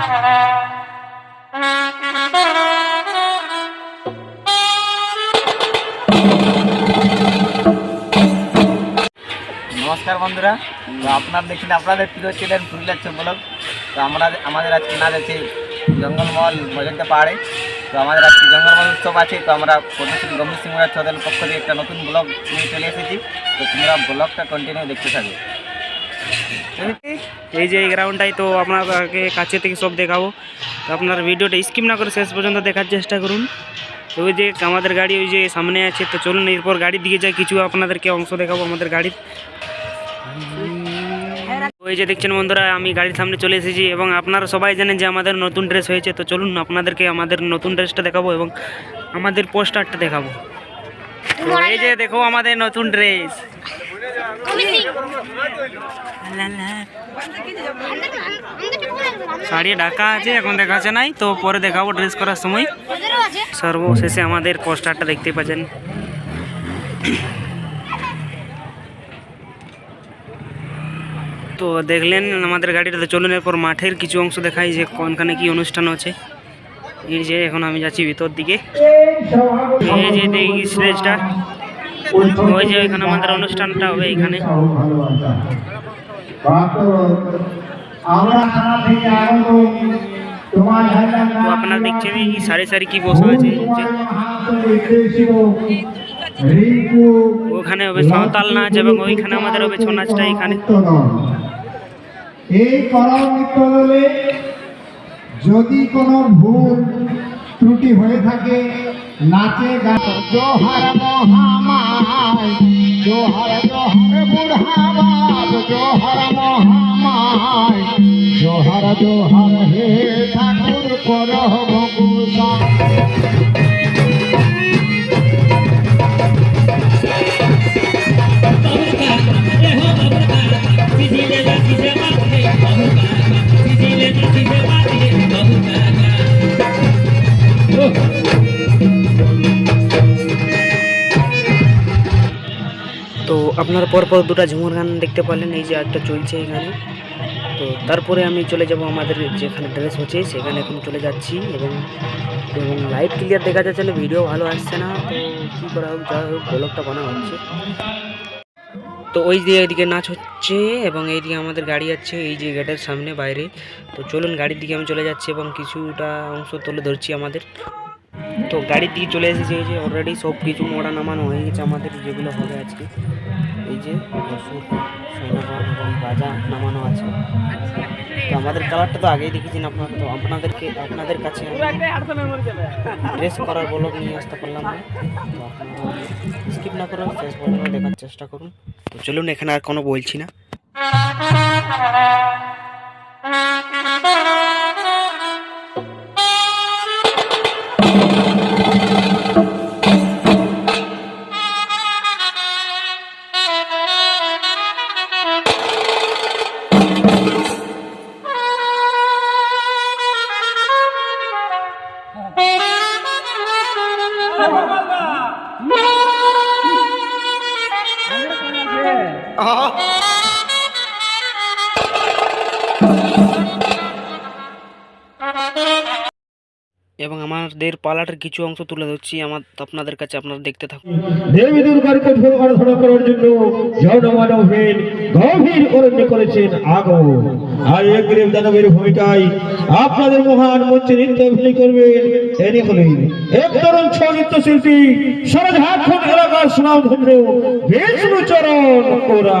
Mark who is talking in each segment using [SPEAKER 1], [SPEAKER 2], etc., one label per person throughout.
[SPEAKER 1] নমস্কার বন্ধুরা। তো আপনার দেখছেন, আপনাদের প্রিয় ছিলেন পুরুলিয়ার ব্লগ। তো আমরা আমাদের আজকে না আছে জঙ্গলমহল মজন্তা পাহাড়ে। তো আমাদের আজকে জঙ্গলমহল উৎসব আছে, তো আমরা পদ্মশ্রী গম্ভীর সিং চৌধুরীর পক্ষ থেকে একটা নতুন ব্লগ নিয়ে চলে এসেছি। তো তোমরা ব্লগটা কন্টিনিউ দেখতে থাকবে
[SPEAKER 2] এই যে এই গ্রাউন্ডটাই তো আপনাকে কাছে থেকে সব দেখাবো। তো আপনার ভিডিওটা স্কিপ না করে শেষ পর্যন্ত দেখার চেষ্টা করুন। তো ওই যে আমাদের গাড়ি ওই যে সামনে আছে, তো চলুন এরপর গাড়ির দিকে যাই, কিছু আপনাদেরকে অংশ দেখাবো আমাদের গাড়ির। ওই যে দেখছেন বন্ধুরা, আমি গাড়ির সামনে চলে এসেছি এবং আপনারা সবাই জানেন যে আমাদের নতুন ড্রেস হয়েছে, তো চলুন আপনাদেরকে আমাদের নতুন ড্রেসটা দেখাবো এবং আমাদের পোস্টারটা দেখাবো। এই যে দেখো আমাদের নতুন ড্রেস শাড়ি ঢাকা আছে, এখন দেখাচ্ছে নাই, তো পরে দেখাবো ড্রেস করার সময়। সর্বশেষে আমাদের পোস্টারটা দেখতে পাচ্ছেন। তো দেখলেন আমাদের গাড়িটাতে চলুন, এরপর মাঠের কিছু অংশ দেখাই যে কোনখানে কি অনুষ্ঠান আছে এই যে এখন আমি যাচ্ছি ভিতর দিকে। এই যে স্টেজটা ওই যে এখানে আমাদের অনুষ্ঠানটা হবে এখানে। তো আপনারা দেখছেন এই সারি সারি কি বসে আছে ওখানে হবে সাঁওতাল নাচ এবং ওইখানে আমাদের হবে ছৌ নাচটা এখানে।
[SPEAKER 3] যদি কোনো ভুল ত্রুটি হয়ে থাকে, নাচে গান। জোহার মহামায়, জোহার জোহার বুড়হাবাব জোহার মহামায়, জোহার জোহার হে ঠাকুর করহ
[SPEAKER 2] আপনার পরপর দুটো ঝুমুর গান দেখতে পারলেন, এই যে একটা চলছে এখানে। তো তারপরে আমি চলে যাব আমাদের যেখানে ড্রেস হচ্ছে, সেখানে এখন চলে যাচ্ছি এবং এবং লাইট ক্লিয়ার দেখা যাচ্ছে না ভিডিও ভালো আসছে না। তো কী করা হোক যা হোক ব্লগটা বানা হচ্ছে। তো ওই দিয়ে এদিকে নাচ হচ্ছে এবং এইদিকে আমাদের গাড়ি আছে, এই যে গেটের সামনে বাইরে। তো চলুন গাড়ির দিকে আমি চলে যাচ্ছি এবং কিছুটা অংশ তুলে ধরছি আমাদের। তো গাড়ির দিকে চলে এসেছে এই যে অলরেডি সব কিছু মোড়া নামানো হয়ে গেছে আমাদের যেগুলো হবে আজকে। এই যে সৈন্যগণ এবং বাজা নামানো আছে। তো আমাদের কালারটা তো আগেই দেখেছেন আপনারা তো আপনাদেরকে আপনাদের কাছে ড্রেস করার বলক নিয়ে আসতে পারলাম না। তো আপনারা স্কিপ না করে শেষ পর্যন্ত দেখার চেষ্টা করুন। তো চলুন এখানে আর কোনো বলছি না। Oh. এবং আমাদের পালাটের কিছু অংশ তুলে ধরছি। আমার আপনাদের কাছে আপনারা দেখতে থাকুন।
[SPEAKER 3] দেবী দুর্গার কঠোর আরাধনা করার জন্য জনমানবহীন গভীর অরণ্য করেছেন আগম আর এক গ্রেব দানবের ভূমিকায় আপনাদের মহান মঞ্চে নৃত্য অভিনয় করবেন এনে হলেন এক তরুণ ছ নৃত্য শিল্পী সরঝাড়খণ্ড এলাকার সুনামধন্য বিষ্ণুচরণ ওরা।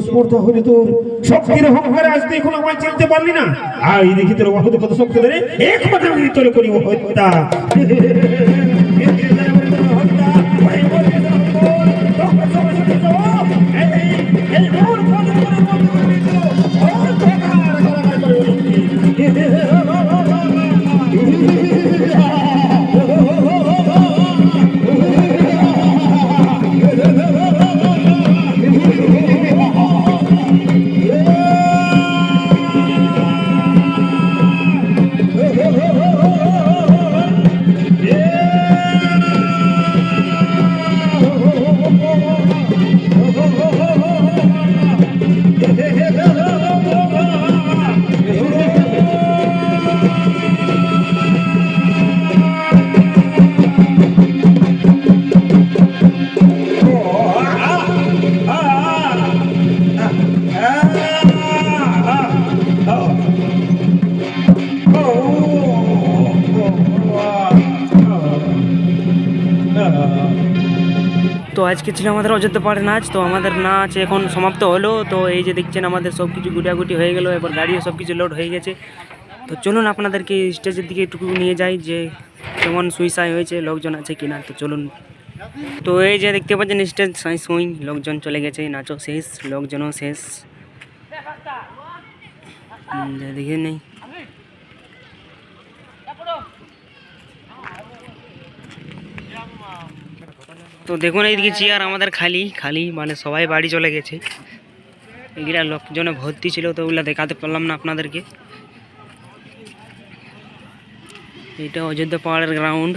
[SPEAKER 3] স্পর্ধা হলে তোর শক্তির অহংকারে আজ এখন আমায় চিনতে পারলি না? আই দেখি তোর অহত কত শক্তি ধরে এক কথা আমি তোর
[SPEAKER 2] তো আজকে ছিল আমাদের অযোধ্যা পাহাড়ের নাচ, তো আমাদের নাচ এখন সমাপ্ত হলো। তো এই যে দেখছেন আমাদের সব কিছু গুটাগুটি হয়ে গেলো, এবার গাড়িও সব কিছু লোড হয়ে গেছে। তো চলুন আপনাদেরকে স্টেজের দিকে একটু নিয়ে যাই, যে কেমন সুইসাই হয়েছে, লোকজন আছে কিনা। তো চলুন। তো এই যে দেখতে পাচ্ছেন স্টেজ সাই সুই লোকজন চলে গেছে, নাচও শেষ, লোকজনও শেষ। দেখে নেই। তো দেখুন এইদিকে চেয়ার আমাদের খালি খালি মানে সবাই বাড়ি চলে গেছে। এগুলা লোকজনে ভর্তি ছিল তো ওগুলা দেখাতে পারলাম না আপনাদেরকে। এটা অযোধ্যা পাহাড়ের গ্রাউন্ড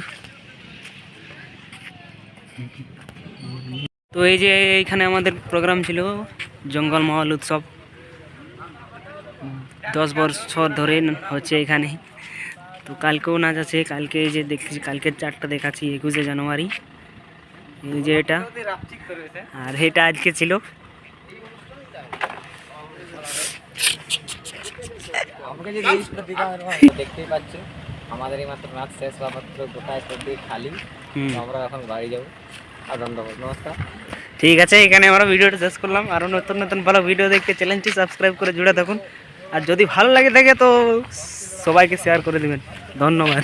[SPEAKER 2] তো এই যে এইখানে আমাদের প্রোগ্রাম ছিল, জঙ্গল মহল উৎসব। দশ বছর ধরে হচ্ছে এখানে। তো কালকেও নাচ আছে, কালকে এই যে দেখছি কালকের চারটা দেখাচ্ছি, একুশে জানুয়ারি। যে এটা। আর এটা আজকে ছিল।
[SPEAKER 1] দেখতেই পাচ্ছ। আমাদের এই মাত্র নাচ শেষ হওয়া মাত্র গোটায় সব দিক খালি। আমরা এখন বাড়ি যাব। ধন্যবাদ নমস্কার।
[SPEAKER 2] ঠিক আছে এখানে আমরা ভিডিওটা শেষ করলাম। আরও নতুন নতুন ভালো ভিডিও দেখতে চ্যানেলটি সাবস্ক্রাইব করে জুড়ে থাকুন। আর যদি ভালো লাগে থাকে তো সবাইকে শেয়ার করে দেবেন। ধন্যবাদ।